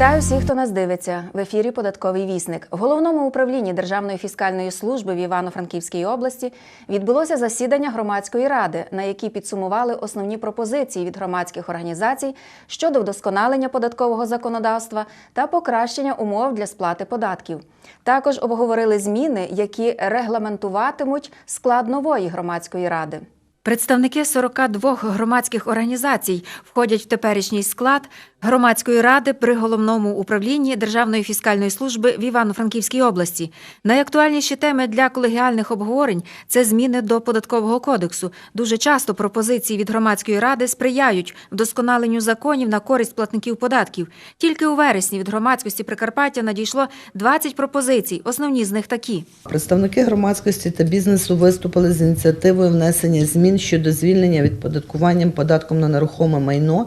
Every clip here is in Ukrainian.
Вітаю всіх, хто нас дивиться. В ефірі Податковий вісник. В головному управлінні Державної фіскальної служби в Івано-Франківській області відбулося засідання громадської ради, на якій підсумували основні пропозиції від громадських організацій щодо вдосконалення податкового законодавства та покращення умов для сплати податків. Також обговорили зміни, які регламентуватимуть склад нової громадської ради. Представники 42 громадських організацій входять в теперішній склад громадської ради при головному управлінні Державної фіскальної служби в Івано-Франківській області. Найактуальніші теми для колегіальних обговорень це зміни до податкового кодексу. Дуже часто пропозиції від громадської ради сприяють вдосконаленню законів на користь платників податків. Тільки у вересні від громадськості Прикарпаття надійшло 20 пропозицій. Основні з них такі. Представники громадськості та бізнесу виступили з ініціативою внесення змін щодо звільнення від податкуванням податком на нерухоме майно,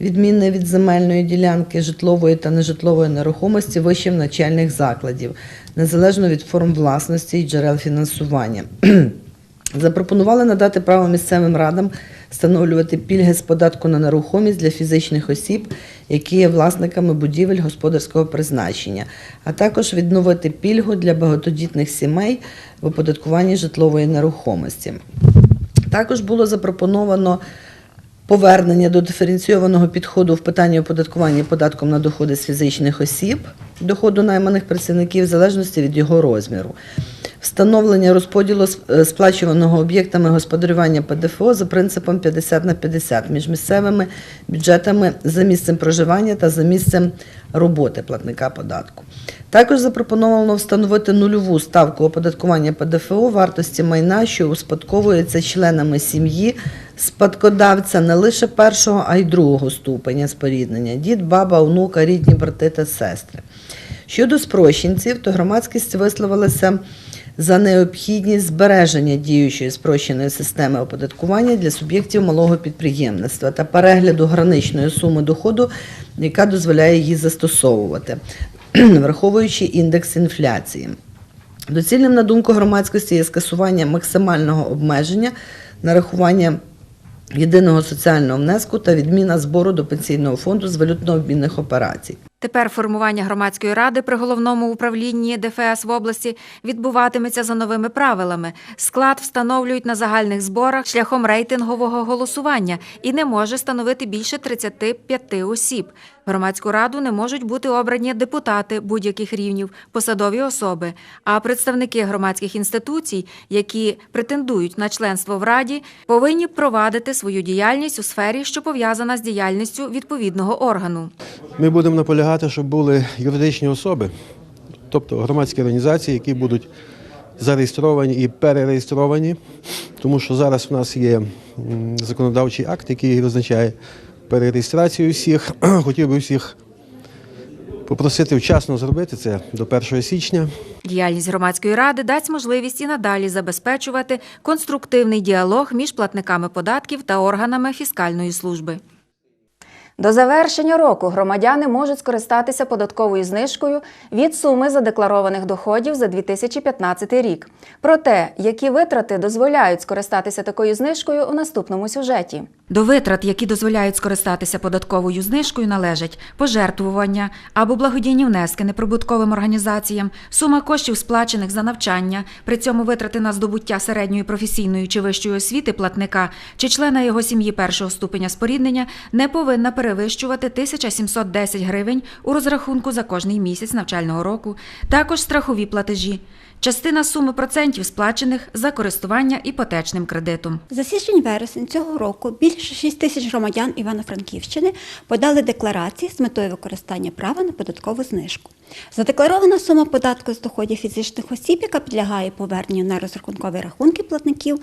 відмінне від земельної ділянки, житлової та нежитлової нерухомості вищим навчальних закладів, незалежно від форм власності і джерел фінансування. Запропонували надати право місцевим радам встановлювати пільги з податку на нерухомість для фізичних осіб, які є власниками будівель господарського призначення, а також відновити пільгу для багатодітних сімей в оподаткуванні житлової нерухомості. Також було запропоновано повернення до диференційованого підходу в питанні оподаткування податком на доходи з фізичних осіб, доходу найманих працівників в залежності від його розміру. Встановлення розподілу е, сплачуваного об'єктами господарювання ПДФО за принципом 50 на 50 між місцевими бюджетами за місцем проживання та за місцем роботи платника податку. Також запропоновано встановити нульову ставку оподаткування ПДФО вартості майна, що успадковується членами сім'ї спадкодавця не лише першого, а й другого ступеня споріднення дід, баба, онука, рідні брати та сестри. Щодо спрощенців, то громадськість висловилася за необхідність збереження діючої спрощеної системи оподаткування для суб'єктів малого підприємництва та перегляду граничної суми доходу, яка дозволяє її застосовувати, враховуючи індекс інфляції. Доцільним, на думку громадськості, є скасування максимального обмеження нарахування єдиного соціального внеску та відміна збору до пенсійного фонду з валютно-обмінних операцій. Тепер формування громадської ради при головному управлінні ДФС в області відбуватиметься за новими правилами. Склад встановлюють на загальних зборах шляхом рейтингового голосування і не може становити більше 35 осіб. Громадську раду не можуть бути обрані депутати будь-яких рівнів, посадові особи. А представники громадських інституцій, які претендують на членство в раді, повинні провадити свою діяльність у сфері, що пов'язана з діяльністю відповідного органу. Ми будемо наполягати, щоб були юридичні особи, тобто громадські організації, які будуть зареєстровані і перереєстровані, тому що зараз в нас є законодавчий акт, який визначає перереєстрацію всіх. Хотів би всіх попросити вчасно зробити це до 1 січня. Діяльність громадської ради дасть можливість і надалі забезпечувати конструктивний діалог між платниками податків та органами фіскальної служби. До завершення року громадяни можуть скористатися податковою знижкою від суми задекларованих доходів за 2015 рік. Про те, які витрати дозволяють скористатися такою знижкою у наступному сюжеті. До витрат, які дозволяють скористатися податковою знижкою, належать пожертвування або благодійні внески неприбутковим організаціям, сума коштів, сплачених за навчання, при цьому витрати на здобуття середньої професійної чи вищої освіти платника чи члена його сім'ї першого ступеня споріднення не повинна перевищувати 1710 гривень у розрахунку за кожний місяць навчального року, також страхові платежі. Частина суми процентів сплачених за користування іпотечним кредитом. За січень-вересень цього року більше 6 тисяч громадян Івано-Франківщини подали декларації з метою використання права на податкову знижку. Задекларована сума податку з доходів фізичних осіб, яка підлягає поверненню на розрахункові рахунки платників,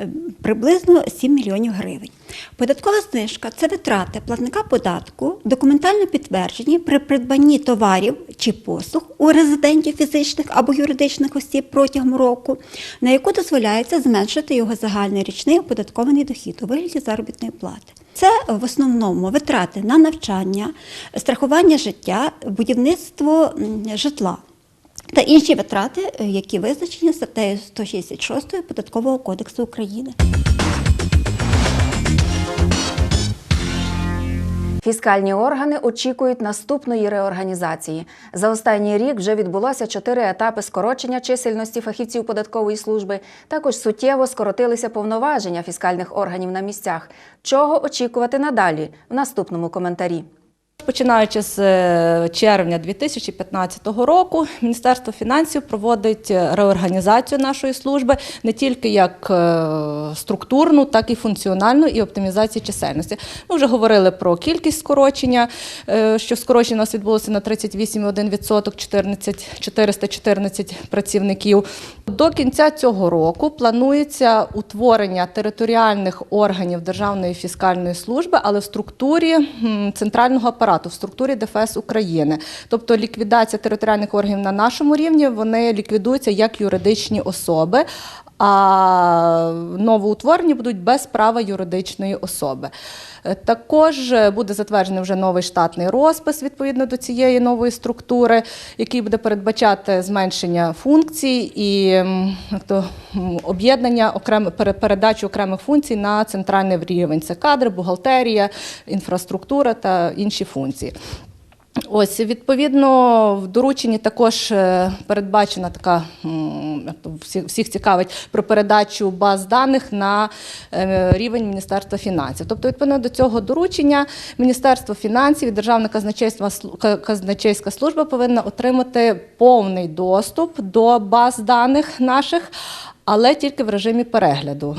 е, приблизно 7 мільйонів гривень. Податкова знижка це витрати платника податку, документально підтверджені при придбанні товарів чи послуг у резидентів фізичних або юридичних осіб протягом року, на яку дозволяється зменшити його загальний річний оподаткований дохід у вигляді заробітної плати. Це в основному витрати на навчання, страхування життя, будівництво житла та інші витрати, е, які визначені статтею 166 Податкового кодексу України. Фіскальні органи очікують наступної реорганізації. За останній рік вже відбулося чотири етапи скорочення чисельності фахівців податкової служби. Також суттєво скоротилися повноваження фіскальних органів на місцях. Чого очікувати надалі в наступному коментарі. Починаючи з е, червня 2015 року, Міністерство фінансів проводить реорганізацію нашої служби не тільки як е, структурну, так і функціональну і оптимізацію чисельності. Ми вже говорили про кількість скорочення, е, що скорочення у нас відбулося на 38,1%, 14, 414 працівників. До кінця цього року планується утворення територіальних органів Державної фіскальної служби, але в структурі центрального апарату, в структурі ДФС України. Тобто ліквідація територіальних органів на нашому рівні вони ліквідуються як юридичні особи. А новоутворені будуть без права юридичної особи. Е, Також е, буде затверджений вже новий штатний розпис відповідно до цієї нової структури, який буде передбачати зменшення функцій і то, об'єднання окрем, пере- передачу окремих функцій на центральний рівень. Це кадри, бухгалтерія, інфраструктура та інші функції. Ось відповідно в дорученні також е, передбачена така всіх цікавить про передачу баз даних на е, рівень Міністерства фінансів. Тобто, відповідно до цього доручення Міністерство фінансів і Державна казначейська служба повинна отримати повний доступ до баз даних наших, але тільки в режимі перегляду.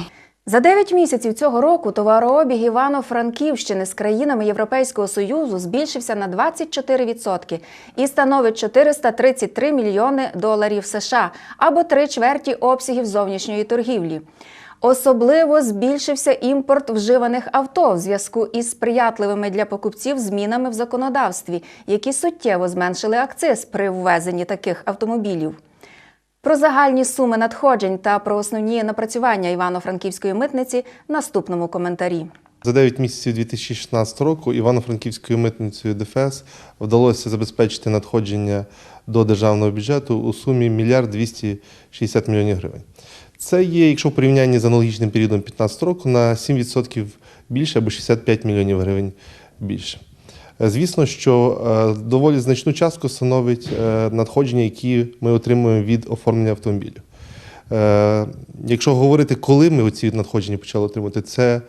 За 9 місяців цього року товарообіг Івано-Франківщини з країнами Європейського Союзу збільшився на 24% і становить 433 мільйони доларів США або три чверті обсягів зовнішньої торгівлі. Особливо збільшився імпорт вживаних авто в зв'язку із сприятливими для покупців змінами в законодавстві, які суттєво зменшили акциз при ввезенні таких автомобілів. Про загальні суми надходжень та про основні напрацювання Івано-Франківської митниці наступному коментарі. За 9 місяців 2016 року Івано-Франківською митницею ДФС вдалося забезпечити надходження до державного бюджету у сумі 1 мільярд 260 мільйонів гривень. Це є, якщо в порівнянні з аналогічним періодом 2015 року, на 7% більше або 65 мільйонів гривень більше. Звісно, що е, доволі значну частку становить е, надходження, які ми отримуємо від оформлення автомобілів. Е, Якщо говорити, коли ми оці надходження почали отримувати, це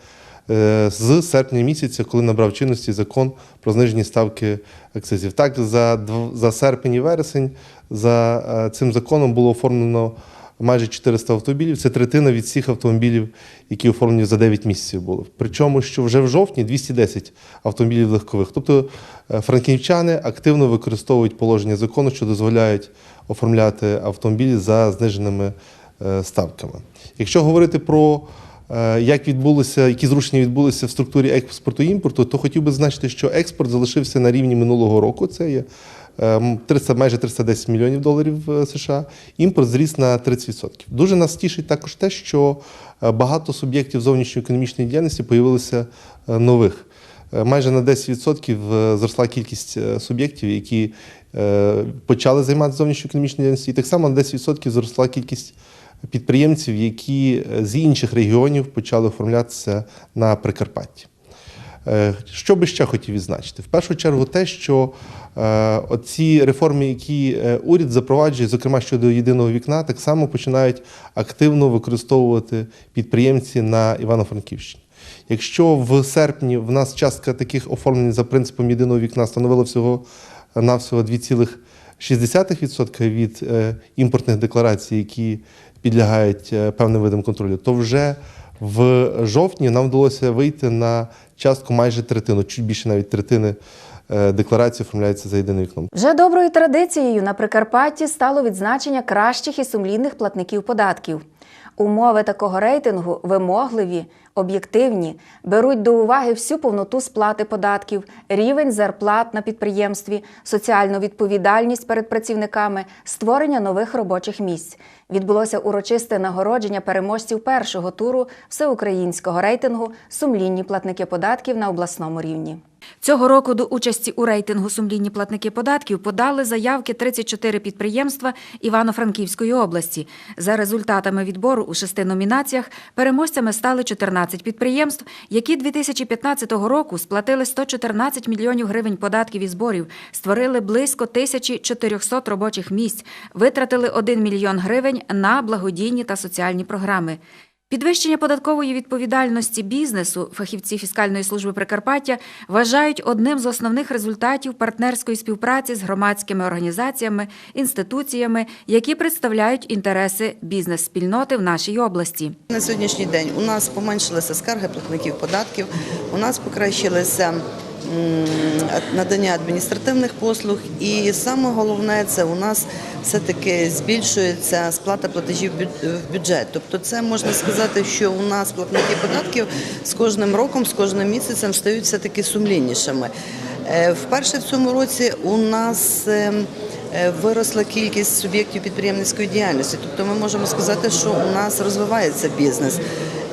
з серпня місяця, коли набрав чинності закон про знижені ставки акцизів. Так, за, за серпень і вересень за цим законом було оформлено майже 400 автомобілів. Це третина від всіх автомобілів, які оформлені за 9 місяців були. Причому, що вже в жовтні 210 автомобілів легкових. Тобто е, франківчани активно використовують положення закону, що дозволяють оформляти автомобілі за зниженими е, ставками. Якщо говорити про е, як відбулося, які зрушення відбулися в структурі експорту і імпорту, то хотів би зазначити, що експорт залишився на рівні минулого року. Це є 300, майже 310 мільйонів доларів е, США. Імпорт зріс на 30%. Дуже нас тішить також те, що е, багато суб'єктів зовнішньоекономічної діяльності появилося е, нових. Майже на 10% е, зросла кількість суб'єктів, які почали займатися зовнішньоекономічною діяльністю, і так само на 10% зросла кількість підприємців, які з інших регіонів почали оформлятися на Прикарпатті. Е, Що би ще хотів відзначити? В першу чергу, те, що е, оці реформи, які е, уряд запроваджує, зокрема щодо єдиного вікна, так само починають активно використовувати підприємці на Івано-Франківщині. Якщо в серпні в нас частка таких оформлень за принципом єдиного вікна становила всього навсього 2,6% від імпортних декларацій, які підлягають певним видам контролю, то вже в жовтні нам вдалося вийти на частку майже третину, чуть більше навіть третини декларації декларацій оформляється за єдиним вікном. Вже доброю традицією на Прикарпатті стало відзначення кращих і сумлінних платників податків. Умови такого рейтингу вимогливі, об'єктивні, беруть до уваги всю повноту сплати податків, рівень зарплат на підприємстві, соціальну відповідальність перед працівниками, створення нових робочих місць. Відбулося урочисте нагородження переможців першого туру всеукраїнського рейтингу Сумлінні платники податків на обласному рівні. Цього року до участі у рейтингу сумлінні платники податків подали заявки 34 підприємства Івано-Франківської області. За результатами відбору у шести номінаціях переможцями стали 14 підприємств, які 2015 року сплатили 114 мільйонів гривень податків і зборів, створили близько 1400 робочих місць, витратили 1 мільйон гривень на благодійні та соціальні програми. Підвищення податкової відповідальності бізнесу фахівці фіскальної служби Прикарпаття вважають одним з основних результатів партнерської співпраці з громадськими організаціями, інституціями, які представляють інтереси бізнес-спільноти в нашій області. На сьогоднішній день у нас поменшилися скарги платників податків, у нас покращилися надання адміністративних послуг, і саме головне це у нас все-таки збільшується сплата платежів в бюджет. Тобто, це можна сказати, що у нас платники податків з кожним роком, з кожним місяцем стають все таки сумліннішими. Е, Вперше в цьому році у нас ем, виросла кількість суб'єктів підприємницької діяльності. Тобто ми можемо сказати, що у нас розвивається бізнес.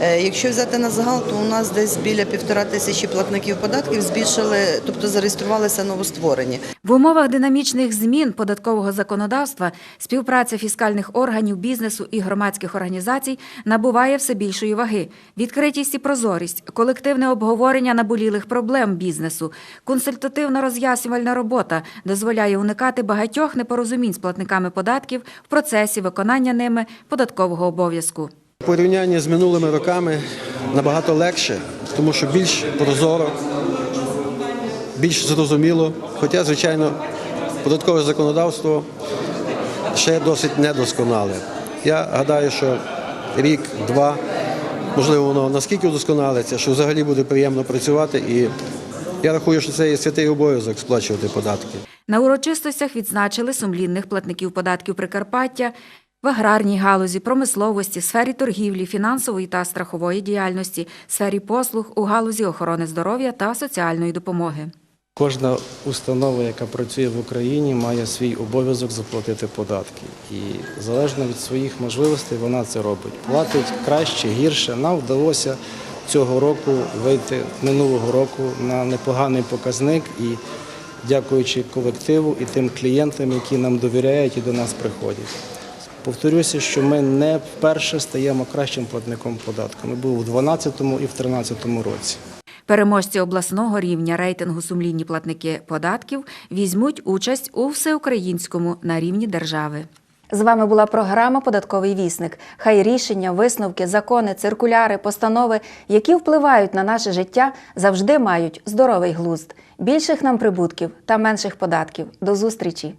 Е, Якщо взяти на загал, то у нас десь біля півтора тисячі платників податків збільшили, тобто зареєструвалися новостворені. В умовах динамічних змін податкового законодавства співпраця фіскальних органів бізнесу і громадських організацій набуває все більшої ваги. Відкритість і прозорість, колективне обговорення наболілих проблем бізнесу, консультативна роз'яснювальна робота дозволяє уникати багатьох непорозумінь з платниками податків в процесі виконання ними податкового обов'язку. В порівнянні з минулими роками набагато легше, тому що більш прозоро, більш зрозуміло. Хоча, звичайно, податкове законодавство ще досить недосконале. Я гадаю, що рік, два, можливо, воно наскільки вдосконалиться, що взагалі буде приємно працювати. І я рахую, що це є святий обов'язок сплачувати податки. На урочистостях відзначили сумлінних платників податків Прикарпаття в аграрній галузі, промисловості, сфері торгівлі, фінансової та страхової діяльності, сфері послуг у галузі охорони здоров'я та соціальної допомоги. Кожна установа, яка працює в Україні, має свій обов'язок заплатити податки. І залежно від своїх можливостей вона це робить. Платить краще, гірше. Нам вдалося цього року вийти минулого року на непоганий показник і дякуючи колективу і тим клієнтам, які нам довіряють і до нас приходять. Повторюся, що ми не вперше стаємо кращим платником податку. Ми були в 2012 і в 2013 році. Переможці обласного рівня рейтингу сумлінні платники податків візьмуть участь у всеукраїнському на рівні держави. З вами була програма Податковий вісник. Хай рішення, висновки, закони, циркуляри, постанови, які впливають на наше життя, завжди мають здоровий глузд, більших нам прибутків та менших податків. До зустрічі!